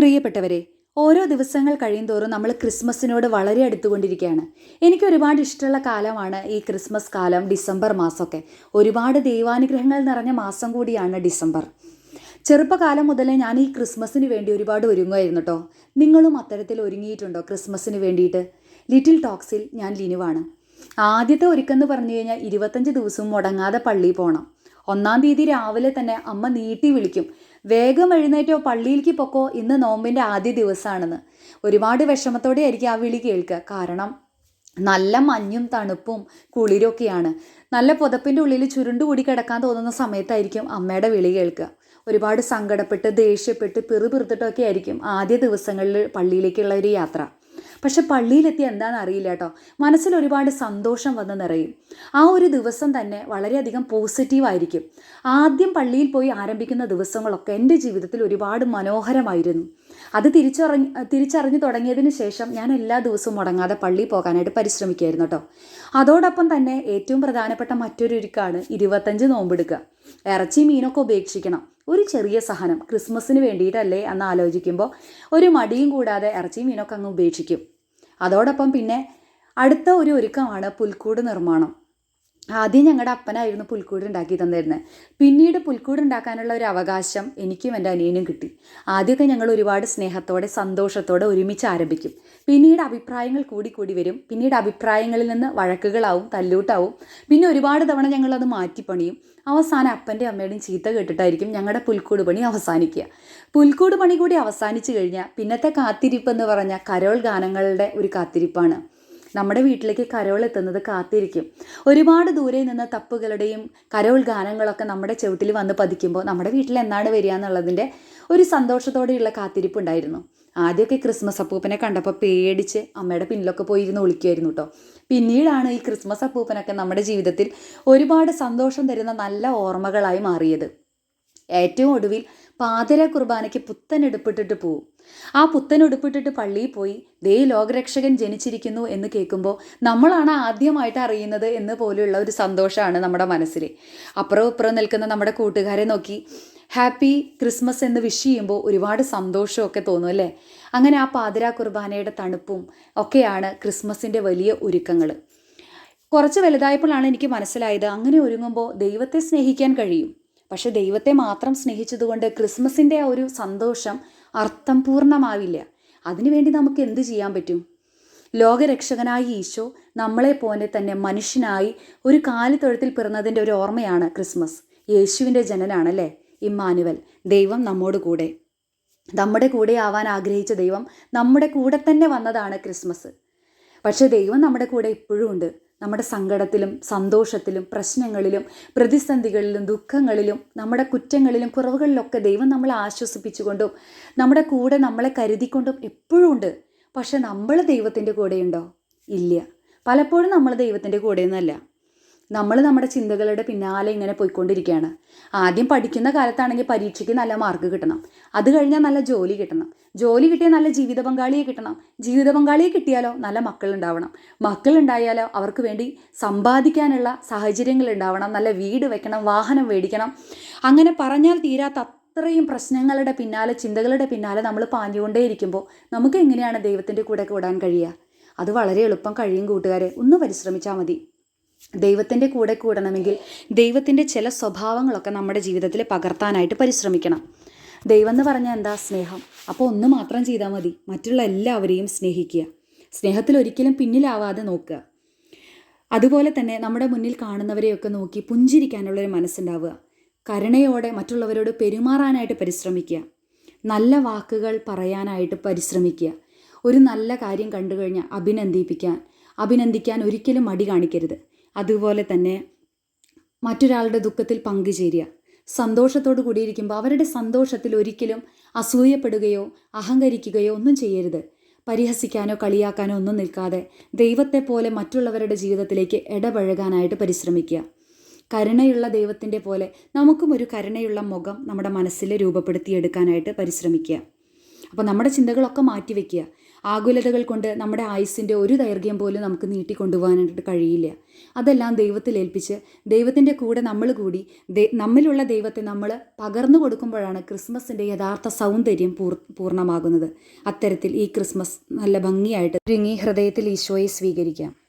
പ്രിയപ്പെട്ടവരെ ഓരോ ദിവസങ്ങൾ കഴിയുന്തോറും നമ്മൾ ക്രിസ്മസിനോട് വളരെ അടുത്തുകൊണ്ടിരിക്കുകയാണ്. എനിക്ക് ഒരുപാട് ഇഷ്ടമുള്ള കാലമാണ് ഈ ക്രിസ്മസ് കാലം ഡിസംബർ മാസമൊക്കെ. ഒരുപാട് ദൈവാനുഗ്രഹങ്ങൾ നിറഞ്ഞ മാസം കൂടിയാണ് ഡിസംബർ. ചെറുപ്പകാലം മുതലേ ഞാൻ ഈ ക്രിസ്മസിന് വേണ്ടി ഒരുപാട് ഒരുങ്ങുമായിരുന്നു കേട്ടോ നിങ്ങളും അത്തരത്തിൽ ഒരുങ്ങിയിട്ടുണ്ടോ ക്രിസ്മസിന് വേണ്ടിയിട്ട്? ലിറ്റിൽ ടോക്സിൽ ഞാൻ ലിനുവാണ്. ആദ്യത്തെ ഒരുക്കെന്ന് പറഞ്ഞു കഴിഞ്ഞാൽ ഇരുപത്തഞ്ച് ദിവസവും മുടങ്ങാതെ പള്ളിയിൽ പോകണം ഒന്നാം തീയതി രാവിലെ തന്നെ അമ്മ നീട്ടി വിളിക്കും. വേഗം എഴുന്നേറ്റോ പള്ളിയിലേക്ക് പൊക്കോ ഇന്ന് നോമ്പിന്റെ ആദ്യ ദിവസമാണെന്ന് ഒരുപാട് വിഷമത്തോടെ ആയിരിക്കും ആ വിളി കേൾക്കുക. കാരണം നല്ല മഞ്ഞും തണുപ്പും കുളിരൊക്കെയാണ്. നല്ല പുതപ്പിന്റെ ഉള്ളിൽ ചുരുണ്ടുകൂടി കിടക്കാൻ തോന്നുന്ന സമയത്തായിരിക്കും അമ്മയുടെ വിളി കേൾക്കുക. ഒരുപാട് സങ്കടപ്പെട്ട് ദേഷ്യപ്പെട്ട് പിറുപിറുത്തിട്ടൊക്കെ ആയിരിക്കും ആദ്യ ദിവസങ്ങളിൽ പള്ളിയിലേക്കുള്ള ഒരു യാത്ര. പക്ഷെ പള്ളിയിലെത്തി എന്താണെന്ന് അറിയില്ല കേട്ടോ മനസ്സിൽ ഒരുപാട് സന്തോഷം വന്ന് നിറയും. ആ ഒരു ദിവസം തന്നെ വളരെയധികം പോസിറ്റീവായിരിക്കും ആദ്യം പള്ളിയിൽ പോയി ആരംഭിക്കുന്ന ദിവസങ്ങളൊക്കെ എന്റെ ജീവിതത്തിൽ ഒരുപാട് മനോഹരമായിരുന്നു. അത് തിരിച്ചറിഞ്ഞ് തിരിച്ചറിഞ്ഞു തുടങ്ങിയതിന് ശേഷം ഞാൻ എല്ലാ ദിവസവും മുടങ്ങാതെ പള്ളിയിൽ പോകാനായിട്ട് പരിശ്രമിക്കുകയായിരുന്നു കേട്ടോ. അതോടൊപ്പം തന്നെ ഏറ്റവും പ്രധാനപ്പെട്ട മറ്റൊരു ഒരുക്കാണ് ഇരുപത്തഞ്ച് നോമ്പെടുക്കുക. ഇറച്ചി മീനൊക്കെ ഉപേക്ഷിക്കണം. ഒരു ചെറിയ സഹനം ക്രിസ്മസിന് വേണ്ടിയിട്ടല്ലേ എന്ന് ആലോചിക്കുമ്പോൾ ഒരു മടിയും കൂടാതെ ഇറച്ചി മീനൊക്കെ അങ്ങ് ഉപേക്ഷിക്കും. അതോടൊപ്പം പിന്നെ അടുത്ത ഒരു ഒരുക്കമാണ് പുൽക്കൂട് നിർമ്മാണം. ആദ്യം ഞങ്ങളുടെ അപ്പനായിരുന്നു പുൽക്കൂട് ഉണ്ടാക്കി തന്നിരുന്നത് പിന്നീട് പുൽക്കൂട് ഉണ്ടാക്കാനുള്ള ഒരു അവകാശം എനിക്കും എന്റെ അനിയനും കിട്ടി. ആദ്യമൊക്കെ ഞങ്ങൾ ഒരുപാട് സ്നേഹത്തോടെ സന്തോഷത്തോടെ ഒരുമിച്ച് ആരംഭിക്കും. പിന്നീട് അഭിപ്രായങ്ങൾ കൂടി കൂടി വരും. പിന്നീട് അഭിപ്രായങ്ങളിൽ നിന്ന് വഴക്കുകളാവും തല്ലൂട്ടാവും. പിന്നെ ഒരുപാട് തവണ ഞങ്ങളത് മാറ്റിപ്പണിയും അവസാനം അപ്പന്റെ അമ്മയുടെയും ചീത്ത കേട്ടിട്ടായിരിക്കും ഞങ്ങളുടെ പുൽക്കൂട് പണി അവസാനിക്കുക. പുൽക്കൂട് പണി കൂടി അവസാനിച്ചു കഴിഞ്ഞാൽ പിന്നത്തെ കാത്തിരിപ്പ് എന്ന് പറഞ്ഞാൽ കരോൾ ഗാനങ്ങളുടെ ഒരു കാത്തിരിപ്പാണ്. നമ്മുടെ വീട്ടിലേക്ക് കരോൾ എത്തുന്നത് കാത്തിരിക്കും. ഒരുപാട് ദൂരെ നിന്ന് തപ്പുകളുടെയും കരോൾ ഗാനങ്ങളൊക്കെ നമ്മുടെ ചുവട്ടിൽ വന്ന് പതിക്കുമ്പോൾ നമ്മുടെ വീട്ടിൽ എന്നാണ് വരിക എന്നുള്ളതിന്റെ ഒരു സന്തോഷത്തോടെയുള്ള കാത്തിരിപ്പ് ഉണ്ടായിരുന്നു. ആദ്യമൊക്കെ ക്രിസ്മസ് അപ്പൂപ്പനെ കണ്ടപ്പോൾ പേടിച്ച് അമ്മയുടെ പിന്നിലൊക്കെ പോയിരുന്ന് വിളിക്കുമായിരുന്നു കേട്ടോ. പിന്നീടാണ് ഈ ക്രിസ്മസ് അപ്പൂപ്പനൊക്കെ നമ്മുടെ ജീവിതത്തിൽ ഒരുപാട് സന്തോഷം തരുന്ന നല്ല ഓർമ്മകളായി മാറിയത്. ഏറ്റവും ഒടുവിൽ പാതിര കുർബാനയ്ക്ക് പുത്തൻ എടുപ്പിട്ടിട്ട് പോവും. ആ പുത്തൻ ഉടുപ്പിട്ടിട്ട് പള്ളിയിൽ പോയി ദേ ലോകരക്ഷകൻ ജനിച്ചിരിക്കുന്നു എന്ന് കേൾക്കുമ്പോൾ നമ്മളാണ് ആദ്യമായിട്ട് അറിയുന്നത് എന്ന് പോലെയുള്ള ഒരു സന്തോഷമാണ് നമ്മുടെ മനസ്സിൽ. അപ്പുറം ഇപ്പുറം നിൽക്കുന്ന നമ്മുടെ കൂട്ടുകാരെ നോക്കി ഹാപ്പി ക്രിസ്മസ് എന്ന് വിഷ് ചെയ്യുമ്പോൾ ഒരുപാട് സന്തോഷമൊക്കെ തോന്നും അല്ലേ? അങ്ങനെ ആ പാതിര കുർബാനയുടെ തണുപ്പും ഒക്കെയാണ് ക്രിസ്മസിന്റെ വലിയ ഒരുക്കങ്ങൾ. കുറച്ച് വലുതായപ്പോഴാണ് എനിക്ക് മനസ്സിലായത് അങ്ങനെ ഒരുങ്ങുമ്പോൾ ദൈവത്തെ സ്നേഹിക്കാൻ കഴിയും. പക്ഷെ ദൈവത്തെ മാത്രം സ്നേഹിച്ചതുകൊണ്ട് ക്രിസ്മസിന്റെ ആ ഒരു സന്തോഷം അർത്ഥം പൂർണമാവില്ല. അതിനുവേണ്ടി നമുക്ക് എന്ത് ചെയ്യാൻ പറ്റും? ലോകരക്ഷകനായ ഈശോ നമ്മളെ പോലെ തന്നെ മനുഷ്യനായി ഒരു കാലിത്തൊഴുത്തിൽ പിറന്നതിന്റെ ഒരു ഓർമ്മയാണ് ക്രിസ്മസ്. യേശുവിന്റെ ജനനാണല്ലേ? ഇമ്മാനുവൽ. ദൈവം നമ്മോട് കൂടെ. നമ്മുടെ കൂടെ ആവാൻ ആഗ്രഹിച്ച ദൈവം നമ്മുടെ കൂടെ തന്നെ വന്നതാണ് ക്രിസ്മസ്. പക്ഷേ ദൈവം നമ്മുടെ കൂടെ ഇപ്പോഴും ഉണ്ട്. നമ്മുടെ സങ്കടത്തിലും സന്തോഷത്തിലും പ്രശ്നങ്ങളിലും പ്രതിസന്ധികളിലും ദുഃഖങ്ങളിലും നമ്മുടെ കുറ്റങ്ങളിലും കുറവുകളിലൊക്കെ ദൈവം നമ്മളെ ആശ്വസിപ്പിച്ചുകൊണ്ടും നമ്മുടെ കൂടെ നമ്മളെ കരുതിക്കൊണ്ടും എപ്പോഴും ഉണ്ട്. പക്ഷെ നമ്മൾ ദൈവത്തിന്റെ കൂടെയുണ്ടോ? ഇല്ല. പലപ്പോഴും നമ്മൾ ദൈവത്തിന്റെ കൂടെയൊന്നുമല്ല. നമ്മൾ നമ്മുടെ ചിന്തകളുടെ പിന്നാലെ ഇങ്ങനെ പോയിക്കൊണ്ടിരിക്കുകയാണ്. ആദ്യം പഠിക്കുന്ന കാലത്താണെങ്കിൽ പരീക്ഷയ്ക്ക് നല്ല മാർക്ക് കിട്ടണം. അത് കഴിഞ്ഞാൽ നല്ല ജോലി കിട്ടണം. ജോലി കിട്ടിയാൽ നല്ല ജീവിത പങ്കാളിയെ കിട്ടണം. ജീവിത പങ്കാളിയെ കിട്ടിയാലോ നല്ല മക്കൾ ഉണ്ടായാലോ അവർക്ക് വേണ്ടി സമ്പാദിക്കാനുള്ള സാഹചര്യങ്ങൾ ഉണ്ടാവണം. നല്ല വീട് വെക്കണം വാഹനം മേടിക്കണം. അങ്ങനെ പറഞ്ഞാൽ തീരാത്ത അത്രയും പ്രശ്നങ്ങളുടെ പിന്നാലെ ചിന്തകളുടെ പിന്നാലെ നമ്മൾ പാഞ്ഞുകൊണ്ടേയിരിക്കുമ്പോൾ നമുക്ക് എങ്ങനെയാണ് ദൈവത്തിന്റെ കൂടെ കൂടാൻ കഴിയുക? അത് വളരെ എളുപ്പം കഴിയും കൂട്ടുകാരെ. ഒന്ന് പരിശ്രമിച്ചാൽ മതി. ദൈവത്തിന്റെ കൂടെ കൂടണമെങ്കിൽ ദൈവത്തിന്റെ ചില സ്വഭാവങ്ങളൊക്കെ നമ്മുടെ ജീവിതത്തിൽ പകർത്താനായിട്ട് പരിശ്രമിക്കണം. ദൈവം എന്ന് പറഞ്ഞാൽ എന്താ? സ്നേഹം. അപ്പോൾ ഒന്ന് മാത്രം ചെയ്താൽ മതി. മറ്റുള്ള എല്ലാവരെയും സ്നേഹിക്കുക. സ്നേഹത്തിൽ ഒരിക്കലും പിന്നിലാവാതെ നോക്കുക. അതുപോലെ തന്നെ നമ്മുടെ മുന്നിൽ കാണുന്നവരെയൊക്കെ നോക്കി പുഞ്ചിരിക്കാനുള്ളൊരു മനസ്സുണ്ടാവുക. കരുണയോടെ മറ്റുള്ളവരോട് പെരുമാറാനായിട്ട് പരിശ്രമിക്കുക. നല്ല വാക്കുകൾ പറയാനായിട്ട് പരിശ്രമിക്കുക. ഒരു നല്ല കാര്യം കണ്ടു കഴിഞ്ഞാൽ അഭിനന്ദിപ്പിക്കാൻ. അഭിനന്ദിക്കാൻ ഒരിക്കലും മടി കാണിക്കരുത്. അതുപോലെ തന്നെ മറ്റൊരാളുടെ ദുഃഖത്തിൽ പങ്കുചേരുക. സന്തോഷത്തോടു കൂടിയിരിക്കുമ്പോൾ അവരുടെ സന്തോഷത്തിൽ ഒരിക്കലും അസൂയപ്പെടുകയോ അഹങ്കരിക്കുകയോ ഒന്നും ചെയ്യരുത്. പരിഹസിക്കാനോ കളിയാക്കാനോ ഒന്നും നിൽക്കാതെ ദൈവത്തെ പോലെ മറ്റുള്ളവരുടെ ജീവിതത്തിലേക്ക് ഇടപഴകാനായിട്ട് പരിശ്രമിക്കുക. കരുണയുള്ള ദൈവത്തിന്റെ പോലെ നമുക്കും ഒരു കരുണയുള്ള മുഖം നമ്മുടെ മനസ്സിൽ രൂപപ്പെടുത്തിയെടുക്കാനായിട്ട് പരിശ്രമിക്കുക. അപ്പോൾ നമ്മുടെ ചിന്തകളൊക്കെ മാറ്റിവെക്കുക. ആകുലതകൾ കൊണ്ട് നമ്മുടെ ആയുസ്സിന്റെ ഒരു ദൈർഘ്യം പോലും നമുക്ക് നീട്ടിക്കൊണ്ടുപോകാനായിട്ട് കഴിയില്ല. അതെല്ലാം ദൈവത്തിൽ ഏൽപ്പിച്ച് ദൈവത്തിന്റെ കൂടെ നമ്മൾ കൂടി നമ്മിലുള്ള ദൈവത്തെ നമ്മൾ പകർന്നു കൊടുക്കുമ്പോഴാണ് ക്രിസ്മസിന്റെ യഥാർത്ഥ സൗന്ദര്യം പൂർ പൂർണമാകുന്നത്. അത്തരത്തിൽ ഈ ക്രിസ്മസ് നല്ല ഭംഗിയായിട്ട് ഒരുങ്ങി ഹൃദയത്തിൽ ഈശോയെ സ്വീകരിക്കാം.